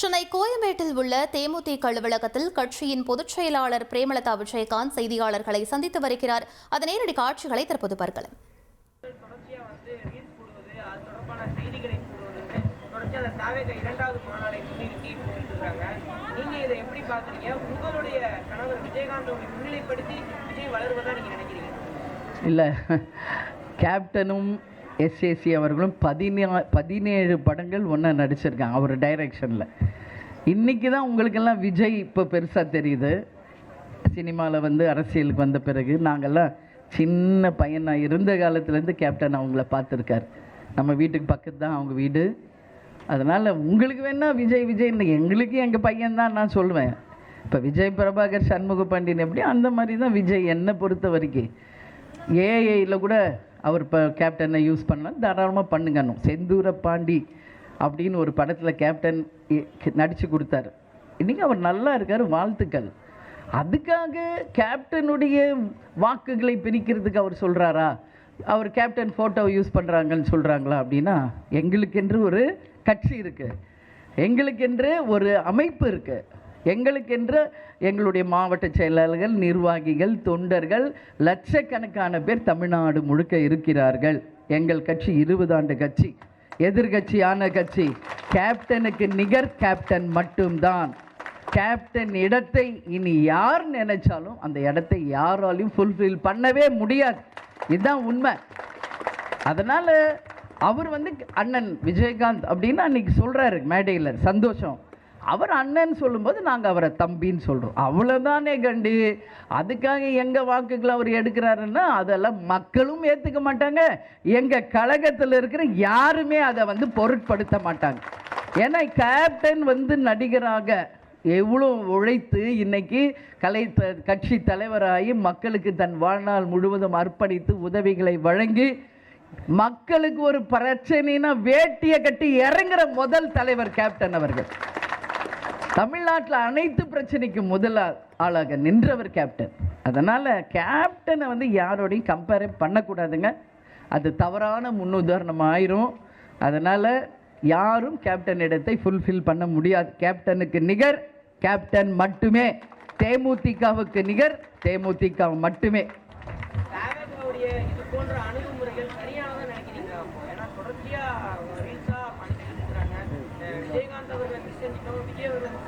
சென்னை கோயம்பேட்டில் உள்ள தேமுதிக அலுவலகத்தில் கட்சியின் பொதுச் செயலாளர் பிரேமலதா விஜயகாந்த் செய்தியாளர்களை சந்தித்து வருகிறார். அதன் நேரடி காட்சிகளை தற்போது பார்க்கலாம். இல்லை கேப்டனும் எஸ்ஏசி அவர்களும் பதினா பதினேழு படங்கள் ஒன்றா நடிச்சிருக்காங்க அவர் டைரக்ஷனில் இன்றைக்கி தான் உங்களுக்கெல்லாம் விஜய் இப்போ பெருசாக தெரியுது. சினிமாவில் வந்து அரசியலுக்கு வந்த பிறகு நாங்கள்லாம் சின்ன பையனாக இருந்த காலத்துலேருந்து கேப்டன் அவங்கள பார்த்துருக்காரு. நம்ம வீட்டுக்கு பக்கத்து தான் அவங்க வீடு. அதனால் உங்களுக்கு வேணால் விஜய் விஜய் எங்களுக்கு எங்கள் பையன் தான் நான் சொல்லுவேன் இப்போ விஜய் பிரபாகர் சண்முக பாண்டியன் எப்படி அந்த மாதிரி தான் விஜய் என்னை பொறுத்த வரைக்கும். ஏஐயில் கூட அவர் இப்போ கேப்டனை யூஸ் பண்ணலாம் தாராளமாக பண்ணுங்கன்னும் செந்தூர பாண்டி அப்படின்னு ஒரு படத்தில் கேப்டன் நடித்து கொடுத்தாரு. இன்றைக்கி அவர் நல்லா இருக்கார் வாழ்த்துக்கள். அதுக்காக கேப்டனுடைய வாக்குகளை பிரிக்கிறதுக்கு அவர் சொல்கிறாரா அவர் கேப்டன் ஃபோட்டோவை யூஸ் பண்ணுறாங்கன்னு சொல்கிறாங்களா அப்படின்னா எங்களுக்கென்று ஒரு கட்சி இருக்குது எங்களுக்கென்று ஒரு அமைப்பு இருக்குது எங்களுக்கென்று எங்களுடைய மாவட்ட செயலாளர்கள் நிர்வாகிகள் தொண்டர்கள் லட்சக்கணக்கான பேர் தமிழ்நாடு முழுக்க இருக்கிறார்கள். எங்கள் கட்சி இருபது ஆண்டு கட்சி எதிர்கட்சியான கட்சி. கேப்டனுக்கு நிகர் கேப்டன் மட்டும்தான். கேப்டன் இடத்தை இனி யார் நினைச்சாலும் அந்த இடத்தை யாராலையும் ஃபுல்ஃபில் பண்ணவே முடியாது. இதுதான் உண்மை. அதனால் அவர் வந்து அண்ணன் விஜயகாந்த் அப்படின்னு அன்னைக்கு சொல்கிறாரு மேடையில் சந்தோஷம். அவர் அண்ணன் சொல்லும்போது நாங்கள் அவரை தம்பின்னு சொல்கிறோம் அவ்வளோதானே கண்டு. அதுக்காக எங்கள் வாக்குகளை அவர் எடுக்கிறாருன்னா அதெல்லாம் மக்களும் ஏற்றுக்க மாட்டாங்க. எங்கள் கழகத்தில் இருக்கிற யாருமே அதை வந்து பொருட்படுத்த மாட்டாங்க. ஏன்னா கேப்டன் வந்து நடிகராக எவ்வளோ உழைத்து இன்னைக்கு கலை த கட்சி தலைவராகி மக்களுக்கு தன் வாழ்நாள் முழுவதும் அர்ப்பணித்து உதவிகளை வழங்கி மக்களுக்கு ஒரு பிரச்சனைனா வேட்டியை கட்டி இறங்குற முதல் தலைவர் கேப்டன் அவர்கள். தமிழ்நாட்டில் அனைத்து பிரச்சனைக்கும் முதல் ஆளாக நின்றவர் கேப்டன் அதனால் கேப்டனை வந்து யாரோடையும் கம்பேரே பண்ணக்கூடாதுங்க. அது தவறான முன்னுதாரணம் ஆயிரும். அதனால் யாரும் கேப்டன் இடத்தை ஃபுல்ஃபில் பண்ண முடியாது. கேப்டனுக்கு நிகர் கேப்டன் மட்டுமே. தேமுதிகவுக்கு நிகர் தேமுதிக மட்டுமே.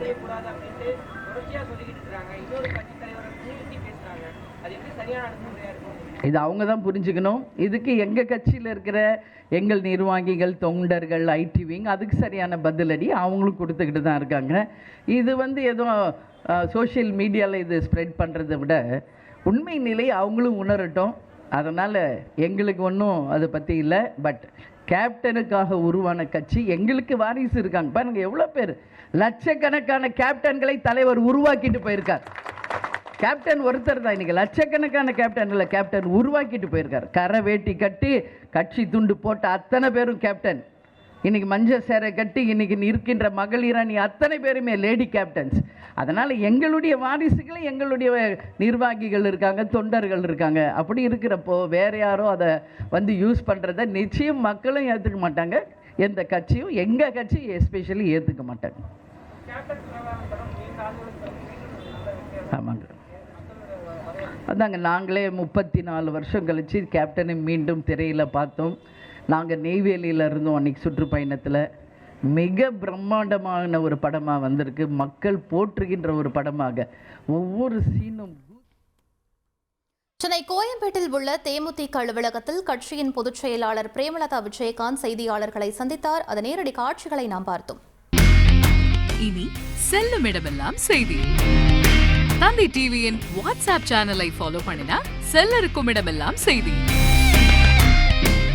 செய்யக்கூடாது அப்படின்ட்டு தொடர்ச்சியாக சொல்லிக்கிட்டு இருக்கிறாங்க இன்னொரு கட்சி தலைவரை முன்னிறுத்தி பேசுறாங்க. அது எப்படி சரியான அணுகுமுறையா இருக்கும் இது அவங்க தான் புரிஞ்சுக்கணும். இதுக்கு எங்கள் கட்சியில் இருக்கிற எங்கள் நிர்வாகிகள் தொண்டர்கள் ஐடி விங் அதுக்கு சரியான பதிலடி அவங்களும் கொடுத்துக்கிட்டு தான் இருக்காங்க. இது வந்து எதுவும் சோஷியல் மீடியாவில் இது ஸ்ப்ரெட் பண்ணுறதை விட உண்மை நிலை அவங்களும் உணரட்டும். அதனால் எங்களுக்கு ஒன்றும் அதை பற்றி இல்லை. பட் கேப்டனுக்காக உருவான கட்சி எங்களுக்கு வாரிசு இருக்காங்க. பாருங்க எவ்வளோ பேர்? லட்சக்கணக்கான கேப்டன்களை தலைவர் உருவாக்கிட்டு போயிருக்கார். கேப்டன் ஒருத்தர் தான் இன்றைக்கி லட்சக்கணக்கான கேப்டன்களை கேப்டன் உருவாக்கிட்டு போயிருக்கார். கரை வேட்டி கட்டி கட்சி துண்டு போட்ட அத்தனை பேரும் கேப்டன் இன்றைக்கி மஞ்சள் சேரை கட்டி இன்றைக்கி இருக்கின்ற மகளிர் அணி அத்தனை பேருமே லேடி கேப்டன்ஸ் அதனால் எங்களுடைய வாரிசுகளும் எங்களுடைய நிர்வாகிகள் இருக்காங்க தொண்டர்கள் இருக்காங்க. அப்படி இருக்கிறப்போ வேறு யாரோ அதை வந்து யூஸ் பண்ணுறத நிச்சயம் மக்களும் ஏற்றுக்க மாட்டாங்க. எந்த கட்சியும் எங்கள் கட்சி எஸ்பெஷலி ஏற்றுக்க மாட்டாங்க. ஆமாங்க. அதாங்க நாங்களே முப்பத்தி நாலு வருஷம் கழித்து கேப்டனை மீண்டும் திரையில் பார்த்தோம். நாங்கள் நெய்வேலியில் இருந்தோம் அன்னைக்கு சுற்றுப்பயணத்தில். மிக பிரம்மாண்டமான ஒரு படமாக வந்திருக்கு. மக்கள் போற்றுகின்ற ஒரு படமாக. ஒவ்வொரு சீனும் சென்னை கோயம்பேட்டில் உள்ள தேமுதிக அலுவலகத்தில் கட்சியின் பொதுச் செயலாளர் பிரேமலதா விஜயகாந்த் செய்தியாளர்களை சந்தித்தார். அதன் நேரடி காட்சிகளை நாம் பார்த்தோம். இனி செல்லும் இடமெல்லாம் செய்தி. தந்தி டிவியின் வாட்ஸ்அப் சேனலை ஃபாலோ பண்ணினா செல்ல இருக்கும் இடமெல்லாம் செய்தி.